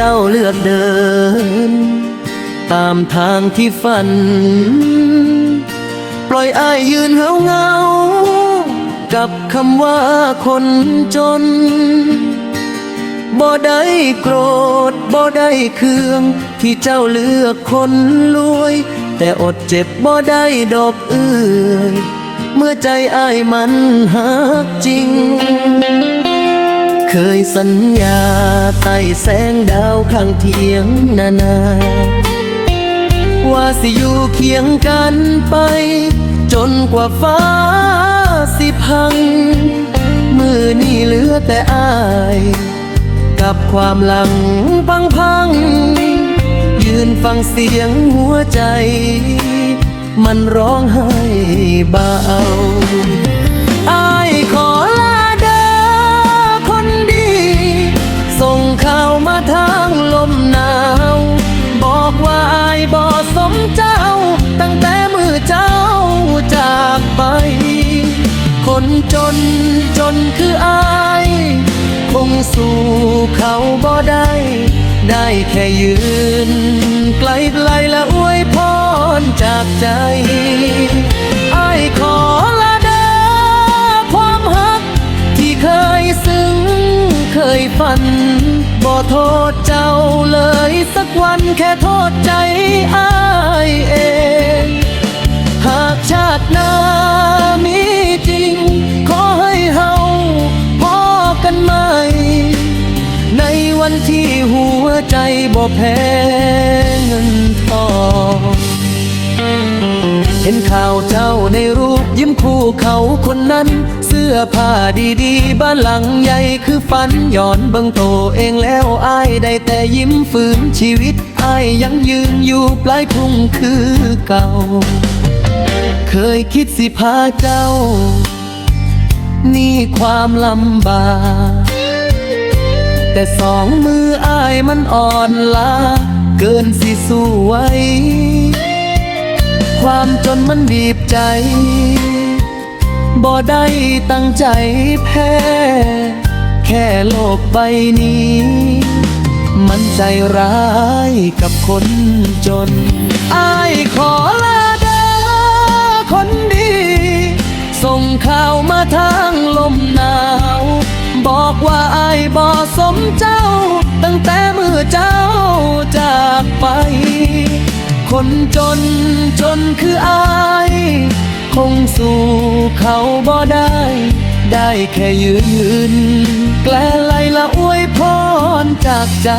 เจ้าเลือกเดิน ตามทางที่ฝัน ปล่อยอายยืนเหงาเงา กับคำว่าคนจน บ่ได้โกรธบ่ได้เคือง ที่เจ้าเลือกคนรวย แต่อดเจ็บบ่ได้ดอกเอื้อยเมื่อใจอายมันหักจริง เคยสัญญาใต้แสงดาวข้างเทียงนานา ว่าสิอยู่เคียงกันไป จนกว่าฟ้าสิพัง มือนี่เหลือแต่อาย กับความหลังพังพัง ยืนฟังเสียงหัวใจ มันร้องไห้เบา มาทางลมหนาว บอกว่าอายบ่สมเจ้า ตั้งแต่มือเจ้าจากไป คนจนจนคืออาย คงสู้เขาบ่ได้ ได้แค่ยืน ไกลไกลและอวยพรจากใจ โทษเจ้าเลยสักวันแค่โทษใจอายเอง หากชาติหน้ามีจริง ขอให้เฮาพอกันใหม่ ในวันที่หัวใจบ่แพ้เงินทองเห็นข่าวเจ้าในรูปยิ้มคู่เขาคนนั้น สื้อผ้าดีๆ บ้านหลังใหญ่คือฝันย้อนเบิ่งโตเองแล้วอายได้แต่ยิ้มฝืนชีวิตอายยังยืนอยู่ปลายทุ่งคือเก่า เคยคิดสิพาเจ้า นี่ความลำบากแต่สองมืออายมันอ่อนล้าเกินสิสู้ไว้ ความจนมันบีบใจ บ่ได้ตั้งใจแพ้ แค่โลกใบนี้ มันใจร้ายกับคนจนอายขอลาเด้อคนดี ส่งข่าวมาทางลมหนาว บอกว่าอายบ่สมเจ้า ตั้งแต่มือเจ้าจากไป คนจนจนคืออา คงสู้เขาบ่ได้ ได้แค่ยืน แกล้ไลละอวยพรจากใจ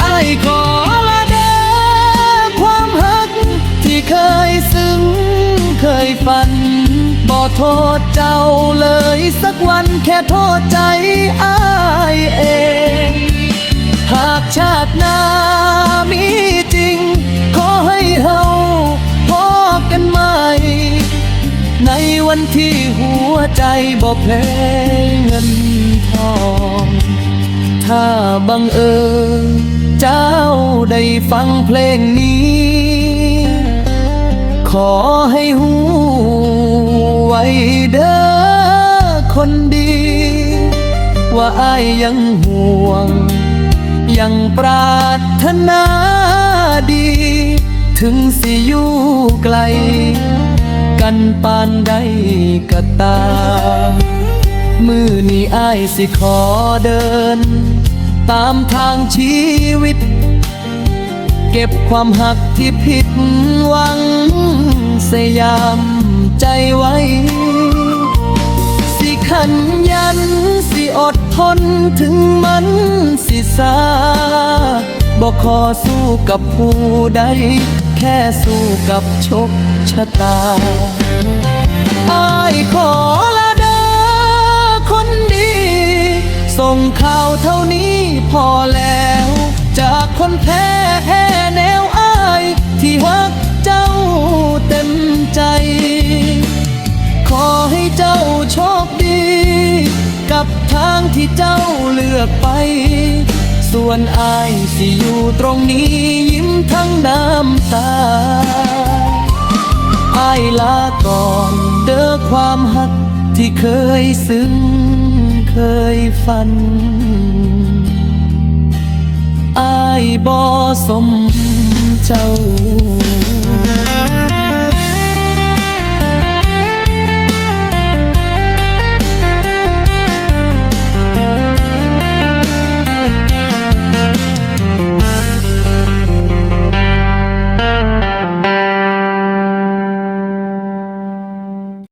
ไอายขอละเด้อความหัก ที่เคยซึ้งเคยฝัน บ่โทษเจ้าเลยสักวันแค่โทษใจอ วันที่หัวใจบ่เพลเงินทอง ถ้าบังเอิญเจ้าได้ฟังเพลงนี้ ขอให้หูไว้เด้อคนดี ว่าอายยังห่วง ยังปรารถนาดี ถึงสิอยู่ไกล กันปานใดก็ตาม มือนี้อายสิขอเดิน ตามทางชีวิต เก็บความหักที่ผิดหวัง สยามใจไว้ สิขันยัน สิอดทนถึงมันสิสาบอกขอสู้กับผู้ใด แค่สู้กับโชคชะตาอายขอละเด้อคนดี ส่งข่าวเท่านี้พอแล้ว จากคนแพ้แนวอาย ที่ฮักเจ้าเต็มใจ ขอให้เจ้าโชคดี กับทางที่เจ้าเลือกไป ส่วนอายสิอยู่ตรงนี้ยิ้มทั้งน้ำตาอายลาก่อนเด้อความหักที่เคยซึ้งเคยฝันอายบ่สมเจ้า